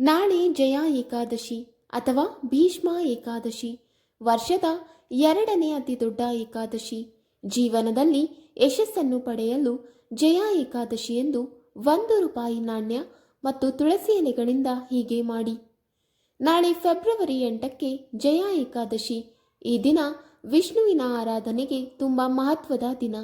ನಾಳೆ ಜಯ ಏಕಾದಶಿ ಅಥವಾ ಭೀಷ್ಮ ಏಕಾದಶಿ. ವರ್ಷದ ಎರಡನೇ ಅತಿ ದೊಡ್ಡ ಏಕಾದಶಿ. ಜೀವನದಲ್ಲಿ ಯಶಸ್ಸನ್ನು ಪಡೆಯಲು ಜಯ ಏಕಾದಶಿ ಎಂದು ಒಂದು ರೂಪಾಯಿ ನಾಣ್ಯ ಮತ್ತು ತುಳಸಿ ಎಲೆಗಳಿಂದ ಹೀಗೆ ಮಾಡಿ. ನಾಳೆ ಫೆಬ್ರವರಿ ಎಂಟಕ್ಕೆ ಜಯ ಏಕಾದಶಿ. ಈ ದಿನ ವಿಷ್ಣುವಿನ ಆರಾಧನೆಗೆ ತುಂಬ ಮಹತ್ವದ ದಿನ.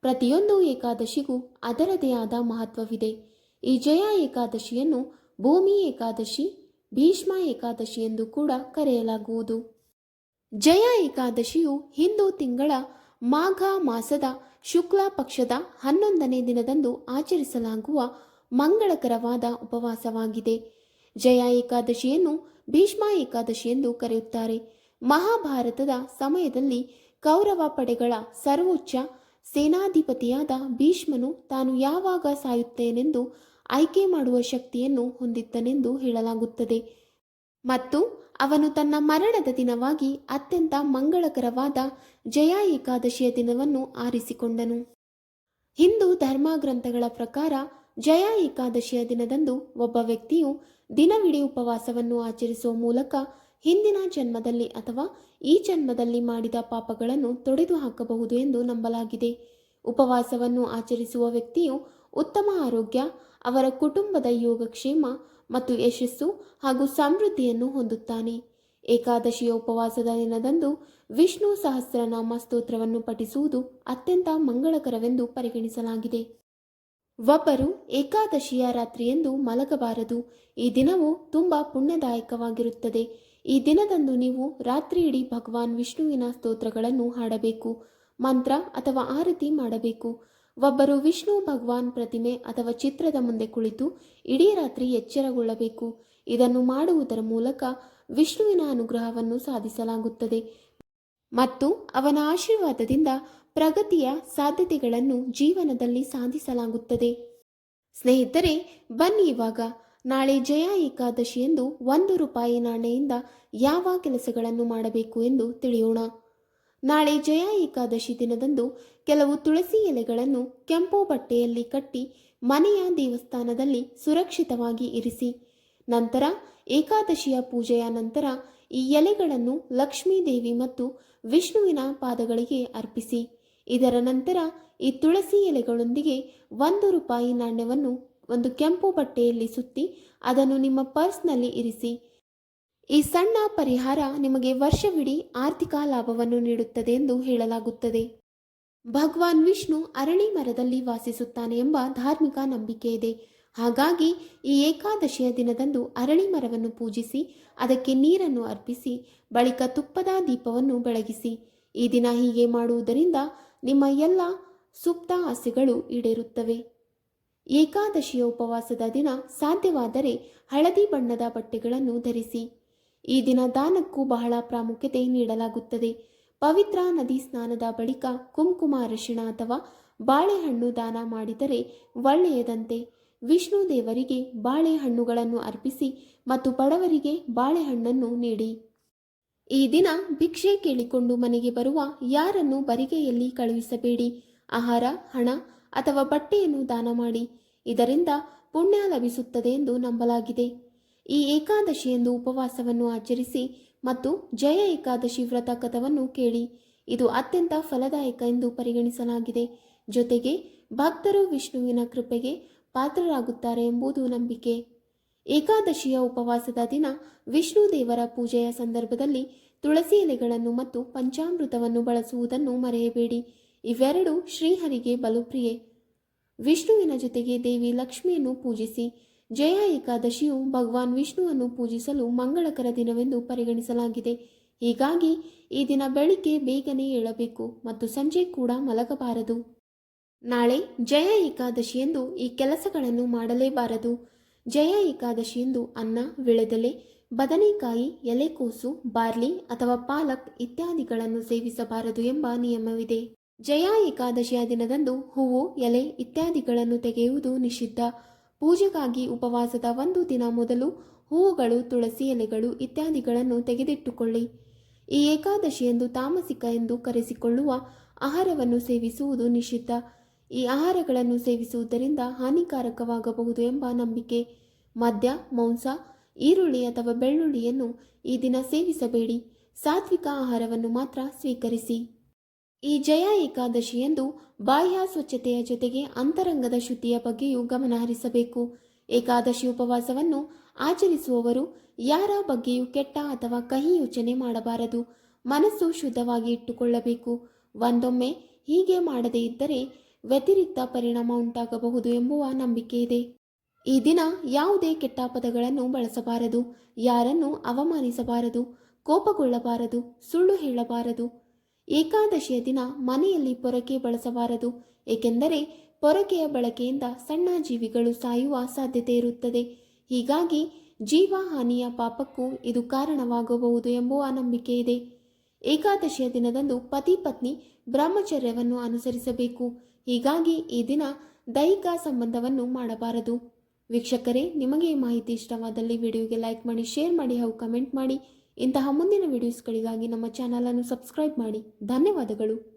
ಪ್ರತಿಯೊಂದು ಏಕಾದಶಿಗೂ ಅದರದೇ ಆದ ಮಹತ್ವವಿದೆ. ಈ ಜಯ ಏಕಾದಶಿಯನ್ನು ಭೂಮಿ ಏಕಾದಶಿ, ಭೀಷ್ಮ ಏಕಾದಶಿ ಎಂದು ಕೂಡ ಕರೆಯಲಾಗುವುದು. ಜಯ ಏಕಾದಶಿಯು ಹಿಂದೂ ತಿಂಗಳ ಮಾಘ ಮಾಸದ ಶುಕ್ಲ ಪಕ್ಷದ ಹನ್ನೊಂದನೇ ದಿನದಂದು ಆಚರಿಸಲಾಗುವ ಮಂಗಳಕರವಾದ ಉಪವಾಸವಾಗಿದೆ. ಜಯ ಏಕಾದಶಿಯನ್ನು ಭೀಷ್ಮ ಏಕಾದಶಿ ಎಂದು ಕರೆಯುತ್ತಾರೆ. ಮಹಾಭಾರತದ ಸಮಯದಲ್ಲಿ ಕೌರವ ಪಡೆಗಳ ಸರ್ವೋಚ್ಚ ಸೇನಾಧಿಪತಿಯಾದ ಭೀಷ್ಮನು ತಾನು ಯಾವಾಗ ಸಾಯುತ್ತೇನೆಂದು ಆಯ್ಕೆ ಮಾಡುವ ಶಕ್ತಿಯನ್ನು ಹೊಂದಿದ್ದನೆಂದು ಹೇಳಲಾಗುತ್ತದೆ. ಮತ್ತು ಅವನು ತನ್ನ ಮರಣದ ದಿನವಾಗಿ ಅತ್ಯಂತ ಮಂಗಳಕರವಾದ ಜಯ ಏಕಾದಶಿಯ ದಿನವನ್ನು ಆರಿಸಿಕೊಂಡನು. ಹಿಂದೂ ಧರ್ಮಗ್ರಂಥಗಳ ಪ್ರಕಾರ ಜಯ ಏಕಾದಶಿಯ ದಿನದಂದು ಒಬ್ಬ ವ್ಯಕ್ತಿಯು ದಿನವಿಡೀ ಉಪವಾಸವನ್ನು ಆಚರಿಸುವ ಮೂಲಕ ಹಿಂದಿನ ಜನ್ಮದಲ್ಲಿ ಅಥವಾ ಈ ಜನ್ಮದಲ್ಲಿ ಮಾಡಿದ ಪಾಪಗಳನ್ನು ತೊಡೆದು ಹಾಕಬಹುದು ಎಂದು ನಂಬಲಾಗಿದೆ. ಉಪವಾಸವನ್ನು ಆಚರಿಸುವ ವ್ಯಕ್ತಿಯು ಉತ್ತಮ ಆರೋಗ್ಯ ಅವರ ಕುಟುಂಬದ ಯೋಗಕ್ಷೇಮ ಮತ್ತು ಯಶಸ್ಸು ಹಾಗೂ ಸಮೃದ್ಧಿಯನ್ನು ಹೊಂದುತ್ತಾನೆ. ಏಕಾದಶಿಯ ಉಪವಾಸದ ದಿನದಂದು ವಿಷ್ಣು ಸಹಸ್ರನಾಮ ಸ್ತೋತ್ರವನ್ನು ಪಠಿಸುವುದು ಅತ್ಯಂತ ಮಂಗಳಕರವೆಂದು ಪರಿಗಣಿಸಲಾಗಿದೆ. ಒಬ್ಬರು ಏಕಾದಶಿಯ ರಾತ್ರಿಯೆಂದು ಮಲಗಬಾರದು. ಈ ದಿನವು ತುಂಬ ಪುಣ್ಯದಾಯಕವಾಗಿರುತ್ತದೆ. ಈ ದಿನದಂದು ನೀವು ರಾತ್ರಿ ಇಡೀ ಭಗವಾನ್ ವಿಷ್ಣುವಿನ ಸ್ತೋತ್ರಗಳನ್ನು ಹಾಡಬೇಕು, ಮಂತ್ರ ಅಥವಾ ಆರತಿ ಮಾಡಬೇಕು. ಒಬ್ಬರು ವಿಷ್ಣು ಭಗವಾನ್ ಪ್ರತಿಮೆ ಅಥವಾ ಚಿತ್ರದ ಮುಂದೆ ಕುಳಿತು ಇಡೀ ರಾತ್ರಿ ಎಚ್ಚರಗೊಳ್ಳಬೇಕು. ಇದನ್ನು ಮಾಡುವುದರ ಮೂಲಕ ವಿಷ್ಣುವಿನ ಅನುಗ್ರಹವನ್ನು ಸಾಧಿಸಲಾಗುತ್ತದೆ. ಮತ್ತು ಅವನ ಆಶೀರ್ವಾದದಿಂದ ಪ್ರಗತಿಯ ಸಾಧ್ಯತೆಗಳನ್ನು ಜೀವನದಲ್ಲಿ ಸಾಧಿಸಲಾಗುತ್ತದೆ. ಸ್ನೇಹಿತರೆ, ಬನ್ನಿ ಇವಾಗ. ನಾಳೆ ಜಯ ಏಕಾದಶಿ ಎಂದು ಒಂದು ರೂಪಾಯಿ ನಾಣ್ಯದಿಂದ ಯಾವ ಕೆಲಸಗಳನ್ನು ಮಾಡಬೇಕು ಎಂದು ತಿಳಿಯೋಣ. ನಾಳೆ ಜಯ ಏಕಾದಶಿ ದಿನದಂದು ಕೆಲವು ತುಳಸಿ ಎಲೆಗಳನ್ನು ಕೆಂಪು ಬಟ್ಟೆಯಲ್ಲಿ ಕಟ್ಟಿ ಮನೆಯ ದೇವಸ್ಥಾನದಲ್ಲಿ ಸುರಕ್ಷಿತವಾಗಿ ಇರಿಸಿ. ನಂತರ ಏಕಾದಶಿಯ ಪೂಜೆಯ ನಂತರ ಈ ಎಲೆಗಳನ್ನು ಲಕ್ಷ್ಮೀ ದೇವಿ ಮತ್ತು ವಿಷ್ಣುವಿನ ಪಾದಗಳಿಗೆ ಅರ್ಪಿಸಿ. ಇದರ ನಂತರ ಈ ತುಳಸಿ ಎಲೆಗಳೊಂದಿಗೆ ಒಂದು ರೂಪಾಯಿ ನಾಣ್ಯವನ್ನು ಒಂದು ಕೆಂಪು ಬಟ್ಟೆಯಲ್ಲಿ ಸುತ್ತಿ ಅದನ್ನು ನಿಮ್ಮ ಪರ್ಸ್ನಲ್ಲಿ ಇರಿಸಿ. ಈ ಸಣ್ಣ ಪರಿಹಾರ ನಿಮಗೆ ವರ್ಷವಿಡೀ ಆರ್ಥಿಕ ಲಾಭವನ್ನು ನೀಡುತ್ತದೆ ಎಂದು ಹೇಳಲಾಗುತ್ತದೆ. ಭಗವಾನ್ ವಿಷ್ಣು ಅರಳಿ ಮರದಲ್ಲಿ ವಾಸಿಸುತ್ತಾನೆ ಎಂಬ ಧಾರ್ಮಿಕ ನಂಬಿಕೆ ಇದೆ. ಹಾಗಾಗಿ ಈ ಏಕಾದಶಿಯ ದಿನದಂದು ಅರಳಿ ಮರವನ್ನು ಪೂಜಿಸಿ, ಅದಕ್ಕೆ ನೀರನ್ನು ಅರ್ಪಿಸಿ, ಬಳಿಕ ತುಪ್ಪದ ದೀಪವನ್ನು ಬೆಳಗಿಸಿ. ಈ ದಿನ ಹೀಗೆ ಮಾಡುವುದರಿಂದ ನಿಮ್ಮ ಎಲ್ಲ ಸುಪ್ತ ಆಸೆಗಳು ಈಡೇರುತ್ತವೆ. ಏಕಾದಶಿಯ ಉಪವಾಸದ ದಿನ ಸಾಧ್ಯವಾದರೆ ಹಳದಿ ಬಣ್ಣದ ಬಟ್ಟೆಗಳನ್ನು ಧರಿಸಿ. ಈ ದಿನ ದಾನಕ್ಕೂ ಬಹಳ ಪ್ರಾಮುಖ್ಯತೆ ನೀಡಲಾಗುತ್ತದೆ. ಪವಿತ್ರ ನದಿ ಸ್ನಾನದ ಬಳಿಕ ಕುಂಕುಮ ಅರಿಶಿಣ ಅಥವಾ ಬಾಳೆಹಣ್ಣು ದಾನ ಮಾಡಿದರೆ ಒಳ್ಳೆಯದಂತೆ. ವಿಷ್ಣು ದೇವರಿಗೆ ಬಾಳೆಹಣ್ಣುಗಳನ್ನು ಅರ್ಪಿಸಿ ಮತ್ತು ಬಡವರಿಗೆ ಬಾಳೆಹಣ್ಣನ್ನು ನೀಡಿ. ಈ ದಿನ ಭಿಕ್ಷೆ ಕೇಳಿಕೊಂಡು ಮನೆಗೆ ಬರುವ ಯಾರನ್ನು ಬರಿಗೆಯಲ್ಲಿ ಕಳುಹಿಸಬೇಡಿ. ಆಹಾರ, ಹಣ ಅಥವಾ ಬಟ್ಟೆಯನ್ನು ದಾನ ಮಾಡಿ. ಇದರಿಂದ ಪುಣ್ಯ ಲಭಿಸುತ್ತದೆ ಎಂದು ನಂಬಲಾಗಿದೆ. ಈ ಏಕಾದಶಿಯಂದು ಉಪವಾಸವನ್ನು ಆಚರಿಸಿ ಮತ್ತು ಜಯ ಏಕಾದಶಿ ವ್ರತ ಕಥವನ್ನು ಕೇಳಿ. ಇದು ಅತ್ಯಂತ ಫಲದಾಯಕ ಎಂದು ಪರಿಗಣಿಸಲಾಗಿದೆ. ಜೊತೆಗೆ ಭಕ್ತರು ವಿಷ್ಣುವಿನ ಕೃಪೆಗೆ ಪಾತ್ರರಾಗುತ್ತಾರೆ ಎಂಬುದು ನಂಬಿಕೆ. ಏಕಾದಶಿಯ ಉಪವಾಸದ ದಿನ ವಿಷ್ಣು ದೇವರ ಪೂಜೆಯ ಸಂದರ್ಭದಲ್ಲಿ ತುಳಸಿ ಎಲೆಗಳನ್ನು ಮತ್ತು ಪಂಚಾಮೃತವನ್ನು ಬಳಸುವುದನ್ನು ಮರೆಯಬೇಡಿ. ಇವೆರಡು ಶ್ರೀಹರಿಗೆ ಬಲುಪ್ರಿಯೆ. ವಿಷ್ಣುವಿನ ಜೊತೆಗೆ ದೇವಿ ಲಕ್ಷ್ಮಿಯನ್ನು ಪೂಜಿಸಿ. ಜಯ ಏಕಾದಶಿಯು ಭಗವಾನ್ ವಿಷ್ಣುವನ್ನು ಪೂಜಿಸಲು ಮಂಗಳಕರ ದಿನವೆಂದು ಪರಿಗಣಿಸಲಾಗಿದೆ. ಹೀಗಾಗಿ ಈ ದಿನ ಬೆಳಿಗ್ಗೆ ಬೇಗನೆ ಏಳಬೇಕು ಮತ್ತು ಸಂಜೆ ಕೂಡ ಮಲಗಬಾರದು. ನಾಳೆ ಜಯ ಏಕಾದಶಿಯಂದು ಈ ಕೆಲಸಗಳನ್ನು ಮಾಡಲೇಬಾರದು. ಜಯ ಏಕಾದಶಿಯಂದು ಅನ್ನ, ವಿಳೆದೆಲೆ, ಬದನೆಕಾಯಿ, ಎಲೆಕೋಸು, ಬಾರ್ಲಿ ಅಥವಾ ಪಾಲಕ್ ಇತ್ಯಾದಿಗಳನ್ನು ಸೇವಿಸಬಾರದು ಎಂಬ ನಿಯಮವಿದೆ. ಜಯ ಏಕಾದಶಿಯ ದಿನದಂದು ಹೂವು, ಎಲೆ ಇತ್ಯಾದಿಗಳನ್ನು ತೆಗೆಯುವುದು ನಿಷಿದ್ಧ. ಪೂಜೆಗಾಗಿ ಉಪವಾಸದ ಒಂದು ದಿನ ಮೊದಲು ಹೂವುಗಳು, ತುಳಸಿ ಎಲೆಗಳು ಇತ್ಯಾದಿಗಳನ್ನು ತೆಗೆದಿಟ್ಟುಕೊಳ್ಳಿ. ಈ ಏಕಾದಶಿಯಂದು ತಾಮಸಿಕ ಎಂದು ಕರೆಸಿಕೊಳ್ಳುವ ಆಹಾರವನ್ನು ಸೇವಿಸುವುದು ನಿಷಿದ್ಧ. ಈ ಆಹಾರಗಳನ್ನು ಸೇವಿಸುವುದರಿಂದ ಹಾನಿಕಾರಕವಾಗಬಹುದು ಎಂಬ ನಂಬಿಕೆ. ಮದ್ಯ, ಮಾಂಸ, ಈರುಳ್ಳಿ ಅಥವಾ ಬೆಳ್ಳುಳ್ಳಿಯನ್ನು ಈ ದಿನ ಸೇವಿಸಬೇಡಿ. ಸಾತ್ವಿಕ ಆಹಾರವನ್ನು ಮಾತ್ರ ಸ್ವೀಕರಿಸಿ. ಈ ಜಯ ಏಕಾದಶಿಯಂದು ಬಾಹ್ಯ ಸ್ವಚ್ಛತೆಯ ಜೊತೆಗೆ ಅಂತರಂಗದ ಶುದ್ಧಿಯ ಬಗ್ಗೆಯೂ ಗಮನಹರಿಸಬೇಕು ಏಕಾದಶಿ ಉಪವಾಸವನ್ನು ಆಚರಿಸುವವರು ಯಾರ ಬಗ್ಗೆಯೂ ಕೆಟ್ಟ ಅಥವಾ ಕಹಿ ಯೋಚನೆ ಮಾಡಬಾರದು. ಮನಸ್ಸು ಶುದ್ಧವಾಗಿ ಇಟ್ಟುಕೊಳ್ಳಬೇಕು. ಒಂದೊಮ್ಮೆ ಹೀಗೆ ಮಾಡದೇ ಇದ್ದರೆ ವ್ಯತಿರಿಕ್ತ ಪರಿಣಾಮ ಉಂಟಾಗಬಹುದು ಎಂಬುವ ನಂಬಿಕೆ ಇದೆ. ಈ ದಿನ ಯಾವುದೇ ಕೆಟ್ಟ ಪದಗಳನ್ನು ಬಳಸಬಾರದು. ಯಾರನ್ನು ಅವಮಾನಿಸಬಾರದು. ಕೋಪಗೊಳ್ಳಬಾರದು. ಸುಳ್ಳು ಹೇಳಬಾರದು. ಏಕಾದಶಿಯ ದಿನ ಮನೆಯಲ್ಲಿ ಪೊರಕೆ ಬಳಸಬಾರದು, ಏಕೆಂದರೆ ಪೊರಕೆಯ ಬಳಕೆಯಿಂದ ಸಣ್ಣ ಜೀವಿಗಳು ಸಾಯುವ ಸಾಧ್ಯತೆ ಇರುತ್ತದೆ. ಹೀಗಾಗಿ ಜೀವಹಾನಿಯ ಪಾಪಕ್ಕೂ ಇದು ಕಾರಣವಾಗಬಹುದು ಎಂಬುವ ನಂಬಿಕೆ ಇದೆ. ಏಕಾದಶಿಯ ದಿನದಂದು ಪತಿ ಪತ್ನಿ ಬ್ರಹ್ಮಚರ್ಯವನ್ನು ಅನುಸರಿಸಬೇಕು. ಹೀಗಾಗಿ ಈ ದಿನ ದೈಹಿಕ ಸಂಬಂಧವನ್ನು ಮಾಡಬಾರದು. ವೀಕ್ಷಕರೇ, ನಿಮಗೆ ಮಾಹಿತಿ ಇಷ್ಟವಾದಲ್ಲಿ ವಿಡಿಯೋಗೆ ಲೈಕ್ ಮಾಡಿ, ಶೇರ್ ಮಾಡಿ ಹಾಗೂ ಕಮೆಂಟ್ ಮಾಡಿ. ಇಂತಹ ಮುಂದಿನ ವಿಡಿಯೋಸ್ಗಳಿಗಾಗಿ ನಮ್ಮ ಚಾನಲನ್ನು ಸಬ್ಸ್ಕ್ರೈಬ್ ಮಾಡಿ. ಧನ್ಯವಾದಗಳು.